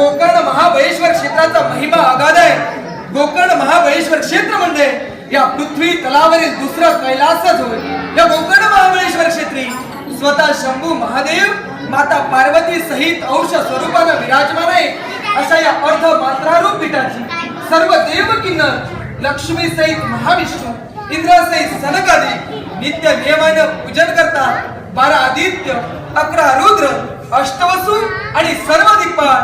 गोकर्ण महाबळेश्वर क्षेत्राचा महिमा अगाध आहे. गोकर्ण महाबळेश्वर क्षेत्र म्हणजे या पृथ्वी तलावरील दुसरं कैलासच होय. या गोकर्ण महाबळेश्वर क्षेत्री स्वतः शंभू महादेव माता पार्वती सहित अंश स्वरूपानं विराजमान आहे अशा या अर्ध मात्रारूप पीठाची सर्व देव किन्नर लक्ष्मी सहित महाविष्णू इंद्र सहित सनकादी नित्य नियमानं पूजन करतात. बारा आदित्य अकरा रुद्र अष्टवसू आणि सर्व दिग्पाल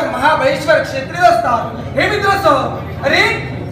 गोकर्ण महाबळेश्वर क्षेत्रीत असतात हे मित्र सह अरे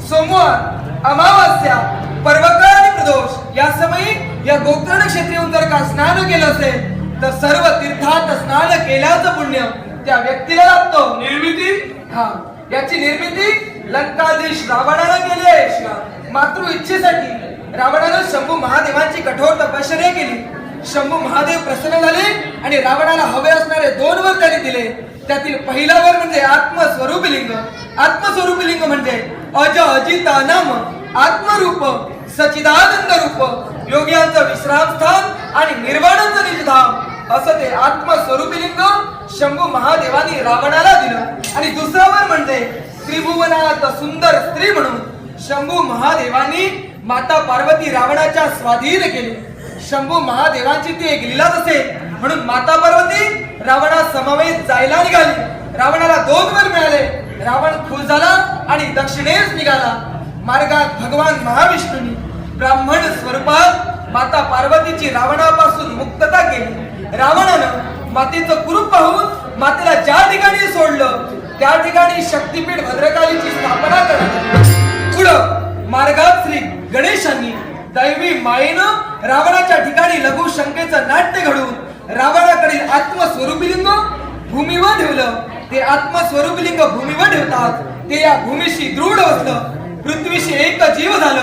सोमवार अमावास्या पर्वकाळ आणि प्रदोष या समयी या गोकर्ण क्षेत्रीहून जर का स्नान केलं असेल तर सर्व तीर्थात स्नान केल्याचं पुण्य त्या व्यक्तीला लाभतो. निर्मिती? हा याची निर्मिती लंकाधीश रावणानं केली आहे. मातृ इच्छेसाठी रावणानं शंभू महादेवांची कठोर तपश्चर्या केली. शंभू महादेव प्रसन्न झाले आणि रावणाला हवे असणारे दोन वर त्यांनी दिले. त्यातील पहिला वर म्हणजे आत्मस्वरूप लिंग. आत्मस्वरूप लिंग म्हणजे अज अजित अनाम आत्मरूप सचिदानंद रूप योग्यांचं विश्राम स्थान आणि निर्वाणाचं निजधाम असं ते आत्मस्वरूपी लिंग शंभू महादेवानी रावणाला दिलं. आणि दुसरा वर म्हणजे त्रिभुवनात सुंदर स्त्री म्हणून शंभू महादेवानी माता पार्वती रावणाच्या स्वाधीन केली. शंभू महादेवांची ती एक लीलाच असेल म्हणून माता पार्वती रावणा समवेत जायला निघाली. रावणाला दोन वर मिळाले. रावण खुश झाला आणि दक्षिणेस निघाला. मार्गात भगवान महाविष्णूंनी ब्राह्मण स्वरूपात माता पार्वतीची रावणापासून मुक्तता केली. रावणानं मातेचं कुरूप पाहून मातेला ज्या ठिकाणी सोडलं त्या ठिकाणी शक्तीपीठ भद्रकालीची स्थापना करण्यात पुढं मार्गात श्री गणेशांनी दैवी मायेनं रावणाच्या ठिकाणी लघु शंकेचं नाट्य घडवून रावणाकडील आत्मस्वरूपलिंग भूमीवर ठेवलं. ते आत्मस्वरूपलिंग भूमीवर ठेवतात. ते या भूमीशी दृढ असलं. पृथ्वीशी एक जीव झालं.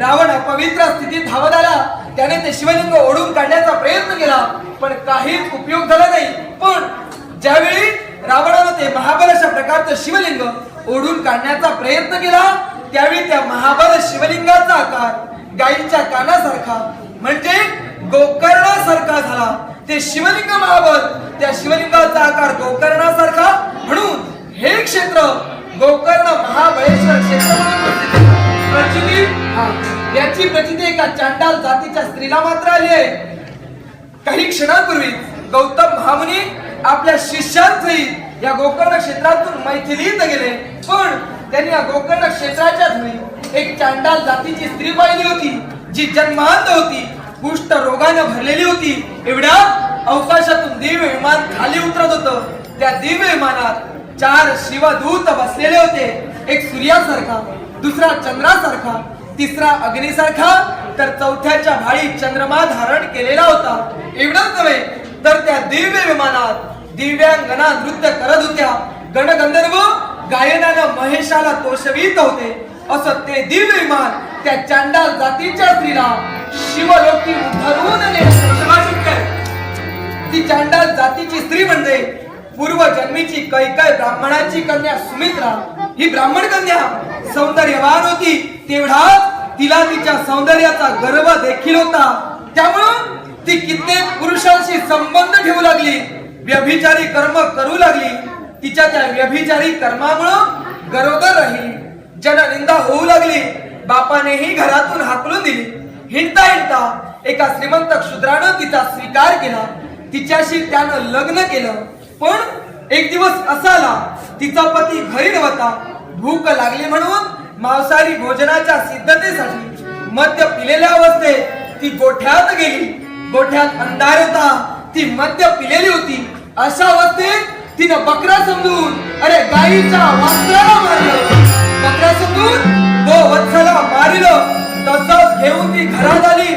रावण पवित्र स्थितीत धावत आला. त्याने ते शिवलिंग ओढून काढण्याचा प्रयत्न केला. पण काहीच उपयोग झाला नाही. पण ज्यावेळी रावणानं ते महाबल अशा प्रकारचं शिवलिंग ओढून काढण्याचा प्रयत्न केला त्यावेळी त्या महाबल शिवलिंगाचा आकार गायीच्या कानासारखा म्हणजे गोकर्णासारखा झाला. ते शिवलिंग महाबत त्या शिवलिंगाचा आकार गोकर्णासारखा म्हणून हे क्षेत्र गोकर्ण महाबळेश्वर क्षेत्र म्हणून याची प्रचिती एका चांडाल जातीच्या स्त्रीला मात्र आली आहे. काही क्षणांपूर्वी गौतम महामुनी आपल्या शिष्यांसहित या गोकर्ण क्षेत्रातून मैथिलीत गेले. पण त्यांनी या गोकर्ण क्षेत्राच्या धुळी एक चांडाल जातीची स्त्री पाहिली होती जी जन्मांत होती कुष्ठ रोगानं भरलेली होती. एवढ्या अवकाशातून दिव्य विमान खाली उतरत होतं. त्या दिव्य विमानात चार शिवदूत बसलेले होते. एक सूर्यासारखा दुसरा चंद्रासारखा तिसरा अग्नीसारखा तर चौथ्याच्या भाळी चंद्रमा धारण केलेला होता. एवढंच नव्हे तर त्या दिव्य विमानात दिव्यांगना नृत्य करत होत्या. गणगंधर्व गायनानं महेशाला तोषवीत होते. असं ते दिव्य विमान त्या चांडाल जातीच्या स्त्रीला शिवलोकी उभारून नेलं. ती चांडाल जातीची स्त्री म्हणजे पूर्व जन्मीची कैकय ब्राह्मणाची कन्या सुमित्रा. ही ब्राह्मण कन्या सौंदर्यवान होती. तेवढाच तिला तिच्या सौंदर्याचा गर्व देखील होता. त्यामुळं ती कित्येक पुरुषांशी संबंध ठेवू लागली. व्यभिचारी कर्म करू लागली. तिच्या त्या व्यभिचारी कर्मामुळं गरोदर राहिली. ज्यांना निंदा होऊ लागली बापानेही घरातून हाकलून दिली. हिंडता हिंडता एका श्रीमंत क्षुद्रानं तिचा स्वीकार केला. तिच्याशी त्यानं लग्न केलं. पण एक दिवस असाला तिचा पती घरी नव्हता. भूक लागली म्हणून मांसाहारी भोजनाच्या सिद्धतेसाठी मद्य पिलेल्या अवस्थेत ती गोठ्यात गेली. गोठ्यात अंधार होता ती मद्य पिलेली होती. अशा अवस्थेत तिनं बकरा समजून अरे गाईच्या वासराला मारलं. बकरा समजून वत्सला मारिलं तसंच घेऊन ती घरात आली.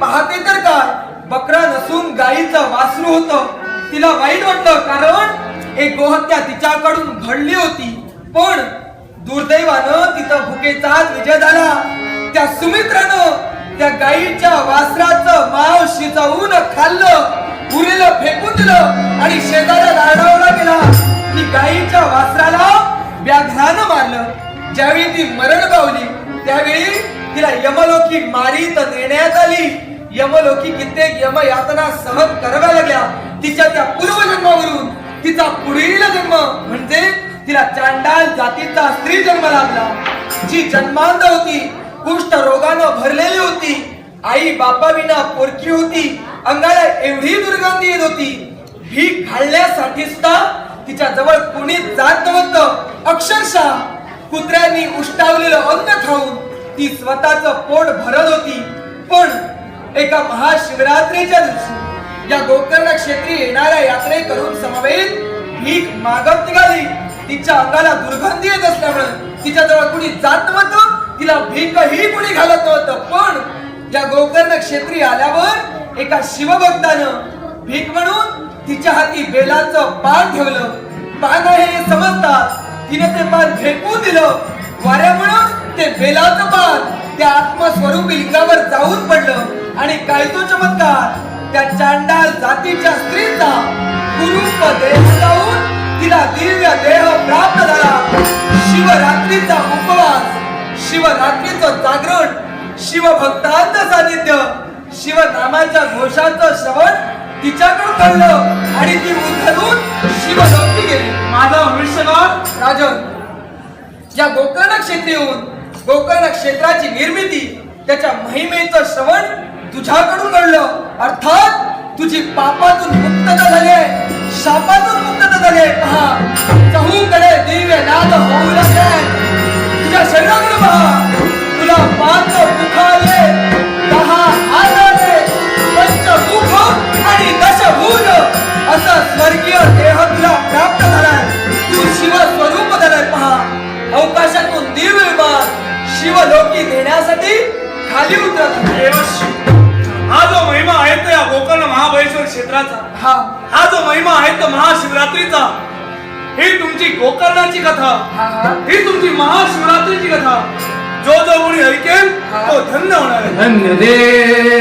पाहते तर काय बकरा नसून गाईचं वासरू होतं. तिला वाईट वाटलं कारण एक गोहत्या तिच्याकडून घडली होती. पण दुर्दैवानं तिथं भुकेचाच विजय झाला. त्या सुमित्रानं त्या गाईच्या वासराचं माव शिजवून खाल्लं उरेलं फेकून दिलं आणि शेजाऱ्या दारडावला गेला. की गाईच्या वासराला व्याघ्रानं मारलं. ज्यावेळी ती मरण पावली त्यावेळी तिला यमलोकी मारीत नेण्यात आली. यमलोकी कित्येक यम यातना सहन कराव्या लागल्या. तिच्या त्या पूर्वजन्मावरून तिचा पुढील जन्म म्हणजे तिला चांडाल जातीचा स्त्री जन्म लागला. जी जन्मांध होती कुष्ठ रोगानं भरलेली होती आई बापाविना पोरकी होती अंगाला एवढी दुर्गंधी येत होती. भीक घालण्यासाठी सुद्धा तिच्या जवळ कोणी जात नव्हतं. अक्षरशः कुत्र्यांनी उष्टावलेलं अन्न खाऊन ती स्वतःच पोट भरत होती. पण एका महाशिवरात्रीच्या दिवशी या गोकर्ण क्षेत्री येणाऱ्या यात्रे करून समवेत भीक मागत निघाली. तिच्या अंगाला दुर्गंधी येत असल्यामुळे तिच्याजवळ कुणी जात नव्हतं. तिला भीकही कुणी घालत नव्हतं. पण या गोकर्ण क्षेत्री आल्यावर एका शिवभक्तानं भीक म्हणून तिच्या हाती बेलाचं पान ठेवलं. पान आहे हे समजतात तिने ते पान फेकून दिलं. वाऱ्यामुळं ते बेलाचं पान त्या आत्मस्वरूप लिंगावर जाऊन पडलं. आणि काय तो चमत्कार त्या चांडाल जातीच्या स्त्रीचा कुरूप देह जाऊन तिला दिव्य देह प्राप्त झाला. शिवरात्रीचा उपवास शिवरात्रीचं जागरण शिवभक्तांचं सानिध्य शिवनामाच्या घोषाचं श्रवण तिच्याकडून कळलं आणि ती उचलून शिवलोकी माझा राजन. या गोकर्ण येऊन गोकर्ण क्षेत्राची निर्मिती त्याच्या महिमेचं श्रवण तुझ्याकडून घडलं. अर्थात तुझी पापातून मुक्तता झाली आहे. शापातून मुक्तता झाली आहे. पहा चहूकडे दिव्य नाद होऊ लागले तुझ्या शरीराकडे पहा. तुला पाच आले क्षेत्राचा हा हा जो महिमा आहे तो महाशिवरात्रीचा. ही तुमची गोकर्णाची कथा. हा तुमची महाशिवरात्रीची कथा. जो जो कोणी ऐकेल तो धन्य होणार आहे. धन्य दे